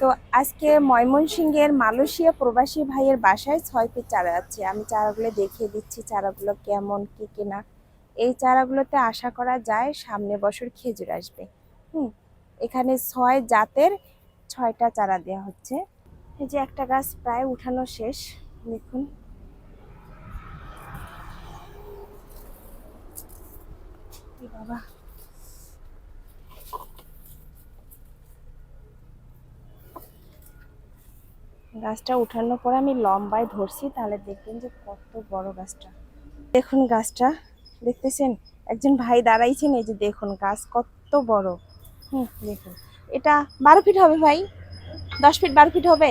তো আজকে ময়মনসিংহের মালয়েশিয়া প্রবাসী ভাইয়ের বাসায় ছয় পিস চারা আছে। আমি চারাগুলো দেখিয়ে দিচ্ছি, চারাগুলো কেমন, কি কিনা এই চারাগুলোতে আশা করা যায় সামনে বছর খেজুর আসবে। হুম, এখানে ছয় জাতের ছয়টা চারা দেওয়া হচ্ছে। এই যে একটা গাছ প্রায় উঠানো শেষ, দেখুন। বাবা। গাছটা উঠানোর পর আমি লম্বায় ধরছি, তাহলে দেখবেন যে কত বড় গাছটা। দেখুন গাছটা, দেখতেছেন? একজন ভাই দাঁড়াইছেন, এই যে দেখুন গাছ কত বড়। হুম, দেখুন। এটা বারো ফিট হবে ভাই? দশ ফিট বারো ফিট হবে?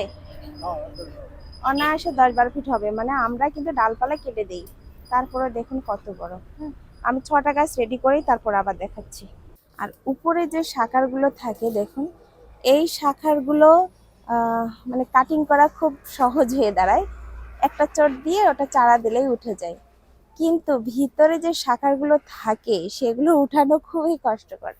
অনায়াসে দশ বারো ফিট হবে। মানে আমরা কিন্তু ডালপালা কেটে দেই। তারপরে দেখুন কত বড়। হুম, আমি ছটা গাছ রেডি করেই তারপর আবার দেখাচ্ছি। আর উপরে যে শাখারগুলো থাকে, দেখুন, এই শাখারগুলো মানে কাটিং করা খুব সহজ হয়ে দাঁড়ায়। একটা চট দিয়ে ওটা চারা দিলেই উঠে যায়। কিন্তু ভিতরে যে শাখারগুলো থাকে, সেগুলো উঠানো খুবই কষ্টকর।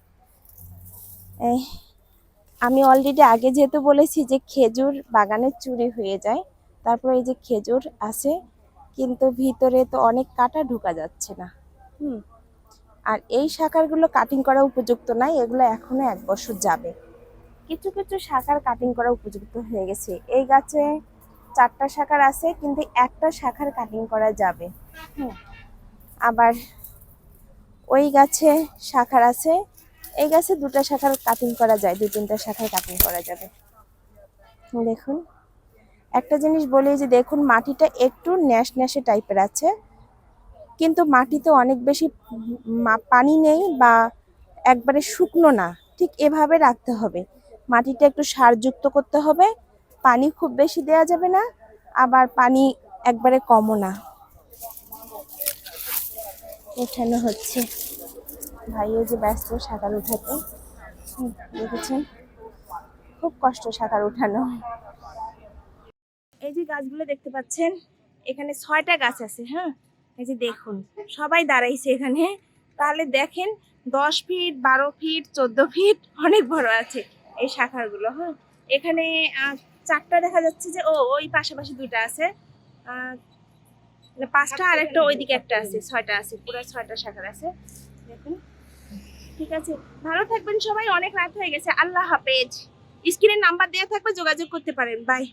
আমি অলরেডি আগে যেহেতু বলেছি যে খেজুর বাগানে চুরি হয়ে যায়, তারপর এই যে খেজুর আছে, কিন্তু ভিতরে তো অনেক কাটা ঢোকা যাচ্ছে না। হুম। আর এই শাখারগুলো কাটিং করা উপযুক্ত নাই, এগুলো এখনও এক বছর যাবে। কিছু কিছু শাখার কাটিং করা উপযুক্ত হয়ে গেছে। এই গাছে চারটা শাখার আছে, কিন্তু একটা শাখার কাটিং করা যাবে। আবার ওই গাছে শাখার আছে, এই গাছে দুটা শাখার কাটিং করা যায় দু তিনটা শাখার কাটিং করা যাবে। দেখুন, একটা জিনিস বলি যে দেখুন, মাটিটা একটু ন্যাশ ন্যাশে টাইপের আছে, কিন্তু মাটিতে অনেক বেশি পানি নেই বা একবারে শুকনো না। ঠিক এভাবে রাখতে হবে। মাটিটা একটু সারযুক্ত করতে হবে। পানি খুব বেশি দেওয়া যাবে না, আবার পানি একবারে কমও না। উঠানো হচ্ছে। ভাইও যে ব্যস্ত সাঁতার উঠাতে। দেখেছেন? খুব কষ্ট সাঁতার উঠানো। এই যে গাছগুলো দেখতে পাচ্ছেন, এখানে ছয়টা গাছ আছে হ্যাঁ? এই যে দেখুন, সবাই দাঁড়াইছে এখানে। তাহলে দেখেন, দশ ফিট, বারো ফিট, চোদ্দ ফিট অনেক বড় আছে। এই শাখাগুলো হ্যাঁ? এখানে চারটা দেখা যাচ্ছে যে ও ওই পাশাপাশি দুটা আছে। মানে পাঁচটা আর একটা ওইদিকে একটা আছে ছয়টা আছে পুরো ছয়টা শাখার আছে। দেখুন। ঠিক আছে। ভালো থাকবেন সবাই অনেক রাত হয়ে গেছে। আল্লাহ হাফেজ। স্ক্রিনের নাম্বার দেওয়া থাকবে যোগাযোগ করতে পারেন। বাই।